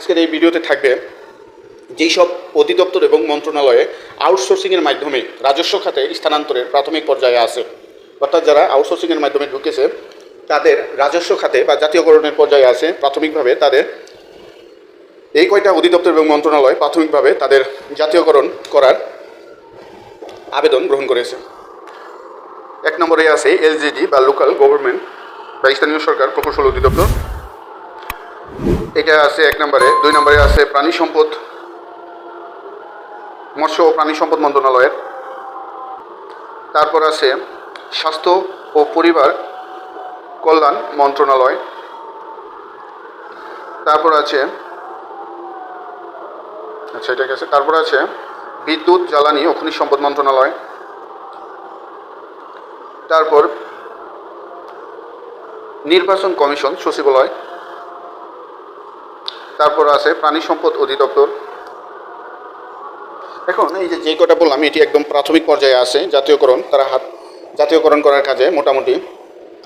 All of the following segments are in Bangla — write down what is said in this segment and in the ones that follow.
আজকের এই ভিডিওতে থাকবে যেই সব অধিদপ্তর এবং মন্ত্রণালয়ে আউটসোর্সিংয়ের মাধ্যমে রাজস্ব খাতে স্থানান্তরের প্রাথমিক পর্যায়ে আছে, অর্থাৎ যারা আউটসোর্সিংয়ের মাধ্যমে ঢুকেছে, তাদের রাজস্ব খাতে বা জাতীয়করণের পর্যায়ে আছে, প্রাথমিকভাবে তাদের এই কয়টা অধিদপ্তর এবং মন্ত্রণালয় প্রাথমিকভাবে তাদের জাতীয়করণ করার আবেদন গ্রহণ করেছে। এক নম্বরে আছে এলজিডি বা লোকাল গভর্নমেন্ট বা স্থানীয় সরকার প্রকৌশল অধিদপ্তর। এটা আছে এক নম্বরে, দুই নম্বরে আছে প্রাণী সম্পদ, মৎস্য ও প্রাণী সম্পদ মন্ত্রণালয়ের। তারপর আছে স্বাস্থ্য ও পরিবার কল্যাণ মন্ত্রণালয়। তারপর আছে আচ্ছা এটা গেছে। তারপর আছে বিদ্যুৎ, জ্বালানি ও খনিজ সম্পদ মন্ত্রণালয়। তারপর নির্বাচন কমিশন, সচিবালয়। তারপর আছে প্রাণী সম্পদ অধিদপ্তর। এখন এই যে যে কটা বললাম, এটি একদম প্রাথমিক পর্যায়ে আছে, জাতীয়করণ, তারা হাত, জাতীয়করণ করার কাজে মোটামুটি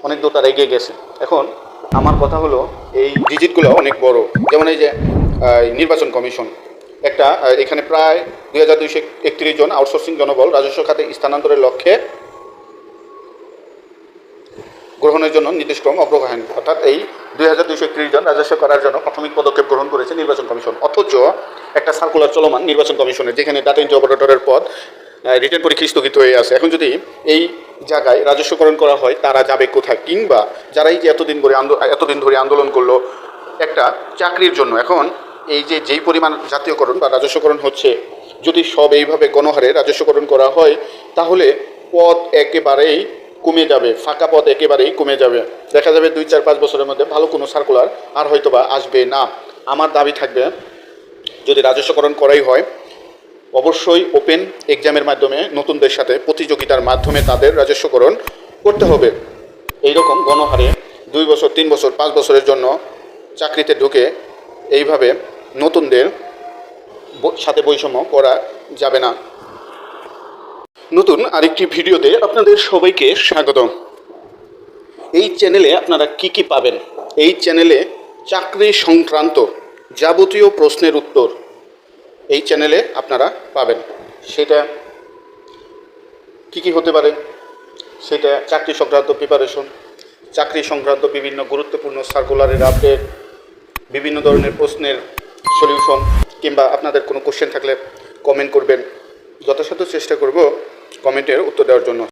অনেক দূর তারা এগিয়ে গেছে। এখন আমার কথা হলো, এই ডিজিটগুলো অনেক বড়। যেমন এই যে নির্বাচন কমিশন। একটা এখানে প্রায় দুই হাজার দুইশো একত্রিশ জন আউটসোর্সিং জনবল রাজস্ব খাতে স্থানান্তরের লক্ষ্যে গ্রহণের জন্য নির্দেশক্রম অগ্রগাহীন অর্থাৎ এই দুই হাজার দুইশো একত্রিশ জন রাজস্ব করার জন্য প্রাথমিক পদক্ষেপ গ্রহণ করেছে নির্বাচন কমিশন। অথচ একটা সার্কুলার চলমান নির্বাচন কমিশনের যেখানে ডাটা এন্ট্রি অপারেটরের পদ রিটার্ন পরীক্ষা স্থগিত হয়ে আছে। এখন যদি এই জায়গায় রাজস্বকরণ করা হয়, তারা যাবে কোথায়? কিংবা যারা এই যে এতদিন ধরে এতদিন ধরে আন্দোলন করল, একটা চাকরির জন্য। এখন এই যে, যেই পরিমাণ জাতীয়করণ বা রাজস্বকরণ হচ্ছে, যদি সব এইভাবে গণহারে রাজস্বকরণ করা হয়, তাহলে পদ একেবারেই কমে যাবে, ফাঁকা পথ একেবারেই কমে যাবে। দেখা যাবে দুই, চার, পাঁচ বছরের মধ্যে ভালো কোনো সার্কুলার আর হয়তো বা আসবে না। আমার দাবি থাকবে, যদি রাজস্বকরণ করাই হয়, অবশ্যই ওপেন এক্সামের মাধ্যমে নতুনদের সাথে প্রতিযোগিতার মাধ্যমে তাদের রাজস্বকরণ করতে হবে। এইরকম গণহারে দুই বছর, তিন বছর, পাঁচ বছরের জন্য চাকরিতে ঢুকে এইভাবে নতুনদের সাথে বৈষম্য করা যাবে না। নতুন আরেকটি ভিডিওতে আপনাদের সবাইকে স্বাগত এই চ্যানেলে আপনারা কি কি পাবেন? এই চ্যানেলে চাকরি সংক্রান্ত যাবতীয় প্রশ্নের উত্তর এই চ্যানেলে আপনারা পাবেন। সেটা কি কি হতে পারে? সেটা চাকরি সংক্রান্ত প্রিপারেশন চাকরি সংক্রান্ত বিভিন্ন গুরুত্বপূর্ণ সার্কুলারের আপডেট বিভিন্ন ধরনের প্রশ্নের সলিউশন কিংবা আপনাদের কোনো কোশ্চেন থাকলে কমেন্ট করবেন। যথাসাধ্য চেষ্টা করব কমেন্টের উত্তর দেওয়ার জন্য।